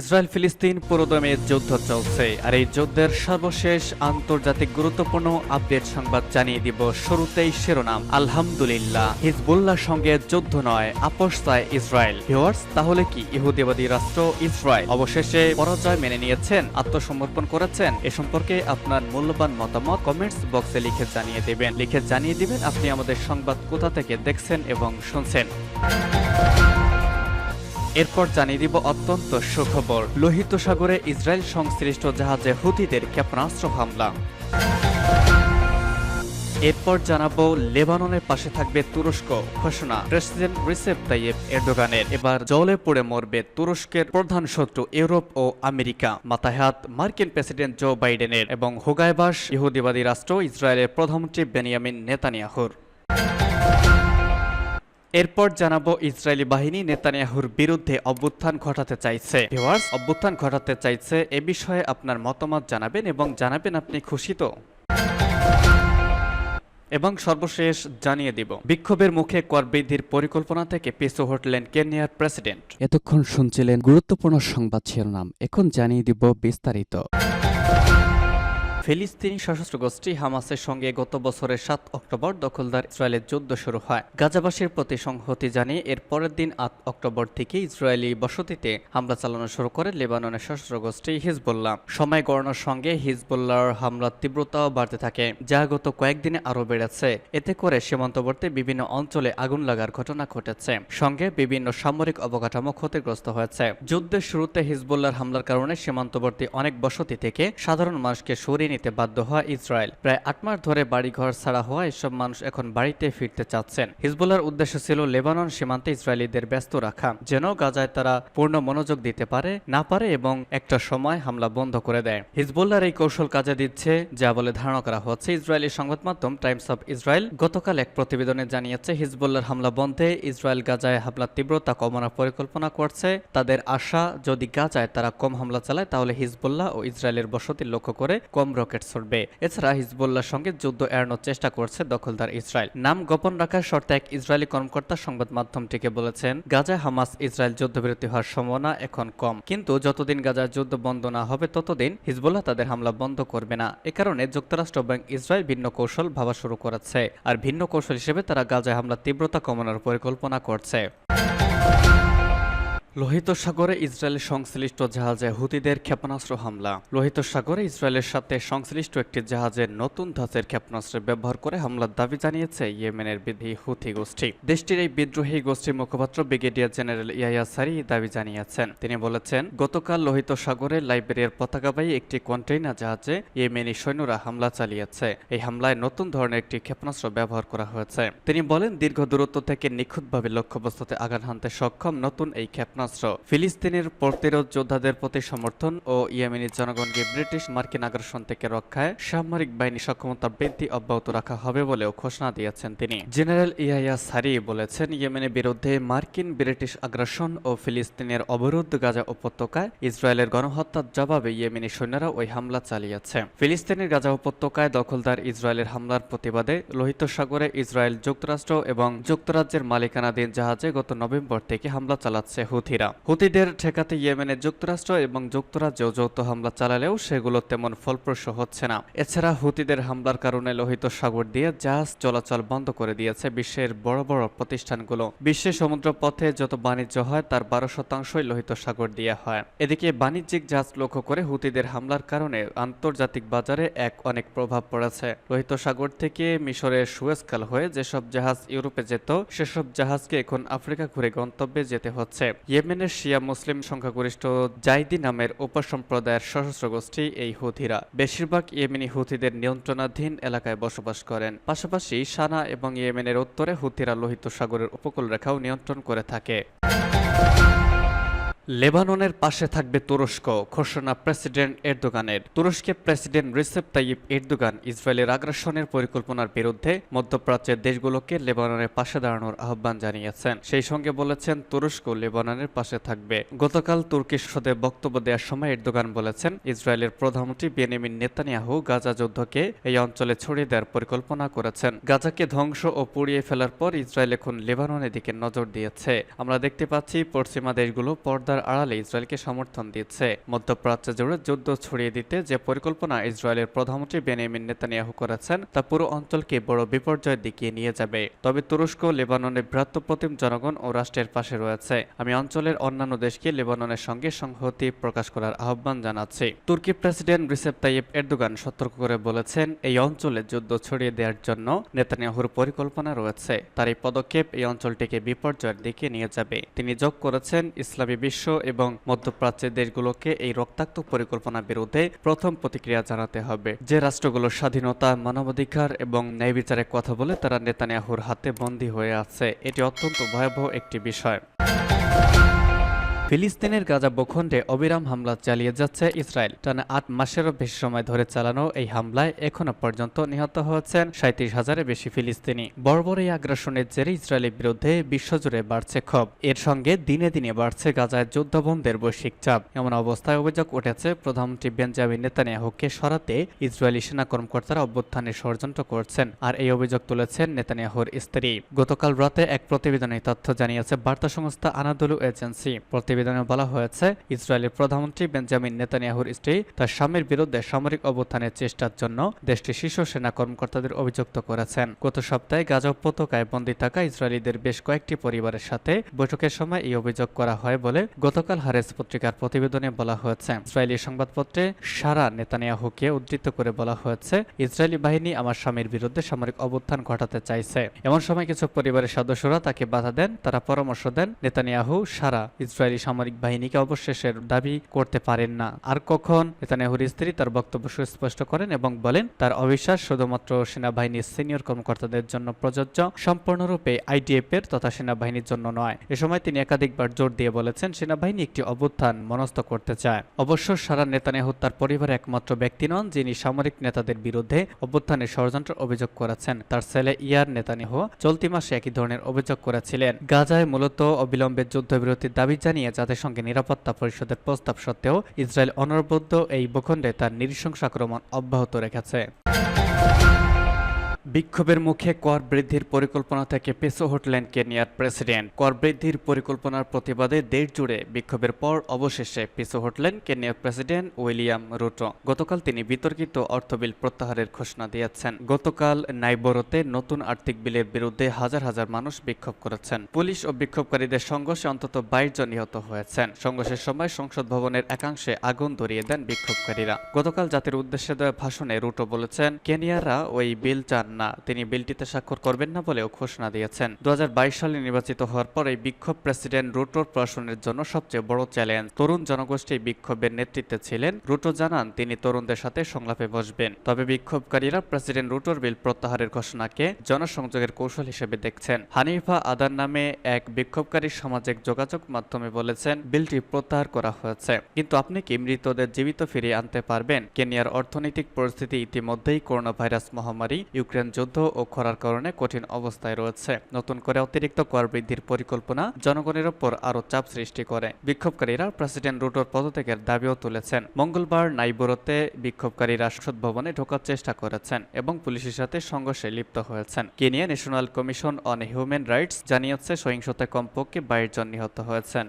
Israel ফিলিস্তিন পুরোদমে যুদ্ধ চলছে, আর এই যুদ্ধের সর্বশেষ আন্তর্জাতিক গুরুত্বপূর্ণ আপডেট সংবাদ জানিয়ে দিব শুরুতেই শিরোনাম। আলহামদুলিল্লাহ হিজবুল্লাহ সঙ্গে যুদ্ধ নয়, আপোষ চায় ইসরায়েল। ভিউয়ার্স, তাহলে কি ইহুদিবাদী রাষ্ট্র ইসরায়েল? অবশেষে পরাজয় মেনে নিয়েছেন, আত্মসমর্পণ করেছেন, এ সম্পর্কে আপনার মূল্যবান মতামত কমেন্টস বক্সে লিখে জানিয়ে দেবেন। লিখে জানিয়ে দিবেন আপনি আমাদের সংবাদ কোথা থেকে দেখছেন এবং শুনছেন। এরপর জানিয়ে দিব অত্যন্ত সুখবর। লোহিত সাগরে ইসরায়েল সংশ্লিষ্ট জাহাজে হুতিদের ক্ষেপণাস্ত্র হামলা। এরপর জানাব, লেবাননের পাশে থাকবে তুরস্ক, ঘোষণা। প্রেসিডেন্ট রিসেপ তাইয়েব এরদোগানের। এবার জলে পড়ে মরবে তুরস্কের প্রধান শত্রু ইউরোপ ও আমেরিকা। মাথায় হাত মার্কিন প্রেসিডেন্ট জো বাইডেনের এবং হোগাইবাস ইহুদিবাদী রাষ্ট্র ইসরায়েলের প্রধানমন্ত্রী বেনিয়ামিন নেতানিয়াহুর। এরপর জানাব ইসরায়েলি বাহিনী নেতানিয়াহুর বিরুদ্ধে অভ্যুত্থান ঘটাতে চাইছে। ভিউয়ার্স অভ্যুত্থান ঘটাতে চাইছে এ বিষয়ে আপনার মতামত জানাবেন এবং জানাবেন আপনি খুশি তো? এবং সর্বশেষ জানিয়ে দিব। বিক্ষোভের মুখে কর বৃদ্ধির পরিকল্পনা থেকে পিছু হটলেন কেনিয়ার প্রেসিডেন্ট। এতক্ষণ শুনছিলেন গুরুত্বপূর্ণ সংবাদ শিরোনাম। এখন জানিয়ে দিব বিস্তারিত। ফিলিস্তিনি সশস্ত্র গোষ্ঠী হামাসের সঙ্গে গত বছরের সাত অক্টোবর দখলদার ইসরায়েলের যুদ্ধ শুরু হয়। গাজাবাসীর প্রতি সংহতি জানিয়ে এর পরের দিন আট অক্টোবর থেকে ইসরায়েলি বসতিতে হামলা চালানো শুরু করে লেবাননের সশস্ত্র গোষ্ঠী হিজবুল্লাহ। সময় গড়ানোর সঙ্গে হিজবুল্লাহর হামলার তীব্রতাও বাড়তে থাকে, যা গত কয়েকদিনে আরও বেড়েছে। এতে করে সীমান্তবর্তী বিভিন্ন অঞ্চলে আগুন লাগার ঘটনা ঘটেছে, সঙ্গে বিভিন্ন সামরিক অবকাঠামো ক্ষতিগ্রস্ত হয়েছে। যুদ্ধের শুরুতে হিজবুল্লাহর হামলার কারণে সীমান্তবর্তী অনেক বসতি থেকে সাধারণ মানুষকে সরিয়ে নিতে বাধ্য হয় ইসরায়েল। প্রায় আট মাস ধরে বাড়িঘর ছাড়া হওয়া এসব মানুষ এখন বাড়িতে ফিরতে চাচ্ছেন। হিজবুল্লাহর উদ্দেশ্য ছিল লেবানন সীমান্তে ইসরায়েলিদের ব্যস্ত রাখা, যেন গাজায় তারা পূর্ণ মনোযোগ দিতে পারে, না পারে এবং একটা সময় হামলা বন্ধ করে দেয়। হিজবুল্লাহর এই কৌশল কাজে দিচ্ছে যা বলে ধারণা করা হচ্ছে। ইসরায়েলি সংবাদ মাধ্যম টাইমস অফ ইসরায়েল গতকাল এক প্রতিবেদনে জানিয়েছে, হিজবুল্লাহর হামলা বন্ধে ইসরায়েল গাজায় হামলার তীব্রতা কমানোর পরিকল্পনা করছে। তাদের আশা, যদি গাজায় তারা কম হামলা চালায়, তাহলে হিজবুল্লাহ ও ইসরায়েলের বসতি লক্ষ্য করে কম রকেট ছড়বে এছাড়া হিজবুল্লাহর সঙ্গে যুদ্ধ এড়ানোর চেষ্টা করছে দখলদার ইসরায়েল। নাম গোপন রাখার শর্তে এক ইসরায়েলি কর্মকর্তা সংবাদ মাধ্যমটিকে বলেছেন, গাজায় হামাস ইসরায়েল যুদ্ধবিরতি হওয়ার সম্ভাবনা এখন কম। কিন্তু যতদিন গাজায় যুদ্ধ বন্ধ না হবে, ততদিন হিজবুল্লাহ তাদের হামলা বন্ধ করবে না। এ কারণে যুক্তরাষ্ট্র এবং ইসরায়েল ভিন্ন কৌশল ভাবা শুরু করেছে। আর ভিন্ন কৌশল হিসেবে তারা গাজায় হামলা তীব্রতা কমানোর পরিকল্পনা করছে। লোহিত সাগরে ইসরায়েলের সংশ্লিষ্ট জাহাজে হুতিদের ক্ষেপণাস্ত্র হামলা। লোহিত সাগরে ইসরায়েলের সাথে সংশ্লিষ্ট একটি জাহাজের নতুন ধাঁচের ক্ষেপণাস্ত্র ব্যবহার করে হামলার দাবি জানিয়েছে ইয়েমেনের বিধি হুথি গোষ্ঠী। দেশটির এই বিদ্রোহী গোষ্ঠীর মুখপাত্র ব্রিগেডিয়ার জেনারেল ইয়াইয়া সারি দাবি জানিয়েছেন। তিনি বলেছেন, গতকাল লোহিত সাগরে লাইবেরিয়ার পতাকাবাহী একটি কন্টেইনার জাহাজে ইয়েমেনি সৈন্যরা হামলা চালিয়েছে। এই হামলায় নতুন ধরনের একটি ক্ষেপণাস্ত্র ব্যবহার করা হয়েছে। তিনি বলেন, দীর্ঘ দূরত্ব থেকে নিখুঁতভাবে লক্ষ্যবস্তুতে আঘাত হানতে সক্ষম নতুন এই ক্ষেপণাস্ত্র ফিলিস্তিনের প্রতিরোধ যোদ্ধাদের প্রতি সমর্থন ও ইয়েমেনি জনগণকে ব্রিটিশ মার্কিন আগ্রাসন থেকে রক্ষায় সামরিক বাহিনী সক্ষমতা বৃদ্ধি অব্যাহত রাখা হবে বলেও ঘোষণা দিয়েছেন তিনি। জেনারেল ইয়াইয়া সারি বলেছেন, ইয়েমেনের বিরুদ্ধে মার্কিন ব্রিটিশ আগ্রাসন ও ফিলিস্তিনের অবরুদ্ধ গাজা উপত্যকায় ইসরায়েলের গণহত্যার জবাবে ইয়েমেনি সৈন্যরা ওই হামলা চালিয়েছে। ফিলিস্তিনের গাজা উপত্যকায় দখলদার ইসরায়েলের হামলার প্রতিবাদে লোহিত সাগরে ইসরায়েল যুক্তরাষ্ট্র এবং যুক্তরাজ্যের মালিকানাধীন জাহাজে গত নভেম্বর থেকে হামলা চালাচ্ছে হুথিরা হুতিদের ঠেকাতে ইয়েমেনের যুক্তরাষ্ট্র এবং যুক্তরাজ্যেও যৌথ হামলা চালালেও সেগুলো তেমন ফলপ্রসূ হচ্ছে না। এছাড়া হুতিদের হামলার কারণে লোহিত সাগর দিয়ে জাহাজ চলাচল বন্ধ করে দিয়েছে বিশ্বের বড় বড় প্রতিষ্ঠানগুলো। বিশ্বের সমুদ্র পথে যত বাণিজ্য হয়, তার বারো শতাংশই লোহিত সাগর দিয়ে হয়। এদিকে বাণিজ্যিক জাহাজ লক্ষ্য করে হুতিদের হামলার কারণে আন্তর্জাতিক বাজারে এক অনেক প্রভাব পড়েছে। লোহিত সাগর থেকে মিশরের সুয়েজকাল হয়ে যেসব জাহাজ ইউরোপে যেত, সেসব জাহাজকে এখন আফ্রিকা ঘুরে গন্তব্যে যেতে হচ্ছে। ইয়েমেনের শিয়া মুসলিম সংখ্যাগরিষ্ঠ জাইদি নামের উপসম্প্রদায়ের সশস্ত্র গোষ্ঠী এই হুথিরা। বেশিরভাগ ইয়েমেনি হুথিদের নিয়ন্ত্রণাধীন এলাকায় বসবাস করেন। পাশাপাশি সানা এবং ইয়েমেনের উত্তরে হুথিরা লোহিত সাগরের উপকূল রেখাও নিয়ন্ত্রণ করে থাকে। লেবাননের পাশে থাকবে তুরস্ক, ঘোষণা প্রেসিডেন্ট এরদোগানের। তুরস্কের প্রেসিডেন্ট রিসেপ তাইয়িপ এরদোগান ইসরায়েলের আগ্রাসনের পরিকল্পনার বিরুদ্ধে মধ্যপ্রাচ্যের দেশগুলোকে লেবাননের পাশে দাঁড়ানোর আহ্বান জানিয়েছেন। সেই সঙ্গে বলেছেন, তুরস্ক লেবাননের পাশে থাকবে। গতকাল তুর্কি সংসদে বক্তব্য দেওয়ার সময় এরদোগান বলেছেন, ইসরায়েলের প্রধানমন্ত্রী বেনিমিন নেতানিয়াহু গাজা যুদ্ধকে এই অঞ্চলে ছড়িয়ে দেওয়ার পরিকল্পনা করেছেন। গাজাকে ধ্বংস ও পুড়িয়ে ফেলার পর ইসরায়েল এখন লেবাননের দিকে নজর দিয়েছে। আমরা দেখতে পাচ্ছি, পশ্চিমা দেশগুলো পর্দা পর্দার আড়ালে ইসরায়েলকে সমর্থন দিচ্ছে। মধ্যপ্রাচ্য জুড়ে যুদ্ধ ছড়িয়ে দিতে যে পরিকল্পনা ইসরায়েলের প্রধানমন্ত্রী বেনিয়ামিন নেতানিয়াহু করেছেন, তা পুরো অঞ্চলকে বড় বিপর্যয়ের দিকে নিয়ে যাবে। তবে তুরস্ক, লেবাননের বৃহত্তপ্রতিম জনগণ ও রাষ্ট্রের পাশে রয়েছে। আমি অঞ্চলের অন্যান্য দেশকে লেবাননের সঙ্গে সংহতি প্রকাশ করার আহ্বান জানাচ্ছি। তুর্কি প্রেসিডেন্ট রিসেপ তাইয়েব এরদোগান সতর্ক করে বলেছেন, এই অঞ্চলে যুদ্ধ ছড়িয়ে দেওয়ার জন্য নেতানিয়াহুর পরিকল্পনা রয়েছে। তার এই পদক্ষেপ এই অঞ্চলটিকে বিপর্যয়ের দিকে নিয়ে যাবে। তিনি যোগ করেছেন, ইসলামী বিশ্ব এবং মধ্যপ্রাচ্যের দেশগুলোকে এই রক্তাক্ত পরিকল্পনার বিরুদ্ধে প্রথম প্রতিক্রিয়া জানাতে হবে। যে রাষ্ট্রগুলো স্বাধীনতা, মানবাধিকার এবং ন্যায় বিচারের কথা বলে, তারা নেতানিয়াহুর হাতে বন্দী হয়ে আছে। এটি অত্যন্ত ভয়াবহ একটি বিষয়। ফিলিস্তিনের গাজা ভূখণ্ডে অবিরাম হামলা চালিয়ে যাচ্ছে ইসরায়েল। টানা আট মাসেরও বেশি সময় ধরে চালানো এই হামলায় এখনও পর্যন্ত নিহত হয়েছেন সাঁত্রিশ হাজারের বেশি ফিলিস্তিনি। বর্বর এই আগ্রাসনের জেরে ইসরায়েলের বিরুদ্ধে বিশ্বজুড়ে বাড়ছে ক্ষোভ। এর সঙ্গে দিনে দিনে বাড়ছে গাজায় যুদ্ধবন্ধের বৈশ্বিক চাপ। এমন অবস্থায় অভিযোগ উঠেছে, প্রধানমন্ত্রী বেঞ্জামিন নেতানিয়াহুকে সরাতে ইসরায়েলি সেনা কর্মকর্তারা অভ্যুত্থানের ষড়যন্ত্র করছেন আর এই অভিযোগ তুলেছেন নেতানিয়াহুর স্ত্রী। গতকাল রাতে এক প্রতিবেদনে তথ্য জানিয়েছে, বার্তা সংস্থা আনাদুলু এজেন্সি। প্রতিবেদনে বলা হয়েছে, ইসরায়েলের প্রধানমন্ত্রী বেঞ্জামিন নেতানিয়াহুর স্ত্রী তার স্বামীর বিরুদ্ধে সামরিক অভ্যুত্থানের চেষ্টার জন্য দেশটির শীর্ষ সেনা কর্মকর্তাদের অভিযুক্ত করেছেন। গত সপ্তাহে গাজা উপত্যকায় বন্দী থাকা ইসরায়েলিদের বেশ কয়েকটি পরিবারের সাথে বৈঠকের সময় এই অভিযোগ করা হয় বলে গতকাল হারেস পত্রিকার প্রতিবেদনে বলা হয়েছে। ইসরায়েলি সংবাদপত্রে সারা নেতানিয়াহুকে উদ্ধৃত করে বলা হয়েছে, ইসরায়েলি বাহিনী আমার স্বামীর বিরুদ্ধে সামরিক অভ্যুত্থান ঘটাতে চাইছে। এমন সময় কিছু পরিবারের সদস্যরা তাকে বাধা দেন, তারা পরামর্শ দেন নেতানিয়াহু সারা ইসরায়েলি সামরিক বাহিনীকে অবশেষের দাবি করতে পারেন না। আর কখন? নেতানিয়াহুর স্ত্রী তার বক্তব্য সুস্পষ্ট করেন এবং বলেন, তার অবিশ্বাস শুধুমাত্র সেনাবাহিনীর সিনিয়র কর্মকর্তাদের জন্য প্রযোজ্য, সম্পূর্ণরূপে আইডিএফ এর তথা সেনাবাহিনীর জন্য নয়। এ সময় তিনি একাধিকবার জোর দিয়ে বলেছেন, সেনাবাহিনী একটি অভ্যুত্থান মনস্থ করতে চায়। অবশ্য সারা নেতানিয়াহু তার পরিবার একমাত্র ব্যক্তি নন, যিনি সামরিক নেতাদের বিরুদ্ধে অভ্যুত্থানের ষড়যন্ত্র অভিযোগ করেছেন। তার ছেলে ইয়ার নেতানিয়াহু চলতি মাসে একই ধরনের অভিযোগ করেছিলেন। গাজায় মূলত অবিলম্বে যুদ্ধবিরতির দাবি জানিয়ে জাতিসংঘে নিরাপত্তা পরিষদের প্রস্তাব সত্ত্বেও ইসরায়েল অনবদ্য এই ভূখণ্ডে তার নৃশংস আক্রমণ অব্যাহত রেখেছে। বিক্ষোভের মুখে কর বৃদ্ধির পরিকল্পনা থেকে পিছু হটলেন কেনিয়ার প্রেসিডেন্ট। কর বৃদ্ধির পরিকল্পনার প্রতিবাদে দেশ জুড়ে বিক্ষোভের পর অবশেষে পিছু হটলেন কেনিয়ার প্রেসিডেন্ট উইলিয়াম রুটো। গতকাল তিনি বিতর্কিত অর্থ বিল প্রত্যাহারের ঘোষণা দিয়েছেন। গতকাল নাইবরোতে নতুন আর্থিক বিলের বিরুদ্ধে হাজার হাজার মানুষ বিক্ষোভ করেছেন। পুলিশ ও বিক্ষোভকারীদের সংঘর্ষে অন্তত বাইশ জন নিহত হয়েছেন। সংঘর্ষের সময় সংসদ ভবনের একাংশে আগুন ধরিয়ে দেন বিক্ষোভকারীরা। গতকাল জাতির উদ্দেশ্যে দেওয়া ভাষণে রুটো বলেছেন, কেনিয়ারা ওই বিল চান না, তিনি বিলটিতে স্বাক্ষর করবেন না বলেও ঘোষণা দিয়েছেন। দু হাজার বাইশ সালে নির্বাচিত হওয়ার পর এই বিক্ষোভ প্রেসিডেন্ট রুটোর প্রশাসনের জন্য সবচেয়ে বড় চ্যালেঞ্জ। তরুণ জনগোষ্ঠী বিক্ষোভের নেতৃত্বে ছিলেন রুটো জানান, তিনি তরুণদের সাথে সংলাপে বসবেন। তবে বিক্ষোভকারীরা প্রেসিডেন্ট রুটোর বিল প্রত্যাহারের ঘোষণাকে জনসংযোগের কৌশল হিসেবে দেখছেন। হানিফা আদার নামে এক বিক্ষোভকারী সামাজিক যোগাযোগ মাধ্যমে বলেছেন, বিলটি প্রত্যাহার করা হয়েছে। কিন্তু আপনি কি মৃতদের জীবিত ফিরিয়ে আনতে পারবেন? কেনিয়ার অর্থনৈতিক পরিস্থিতি ইতিমধ্যেই করোনা ভাইরাস মহামারী ইউক্রেন যুদ্ধ ও খরার কারণে কঠিন অবস্থায় রয়েছে। নতুন করে অতিরিক্ত কর বৃদ্ধির পরিকল্পনা জনগণের ওপর আরও চাপ সৃষ্টি করে। বিক্ষোভকারীরা প্রেসিডেন্ট রুটোর পদত্যাগের দাবিও তুলেছেন। মঙ্গলবার নাইবুরোতে বিক্ষোভকারীরা সংসদ ভবনে ঢোকার চেষ্টা করেছেন এবং পুলিশের সাথে সংঘর্ষে লিপ্ত হয়েছেন। Kenya National Commission on Human Rights জানিয়েছে সহিংসতায় কমপক্ষে বাইশ জন নিহত হয়েছেন।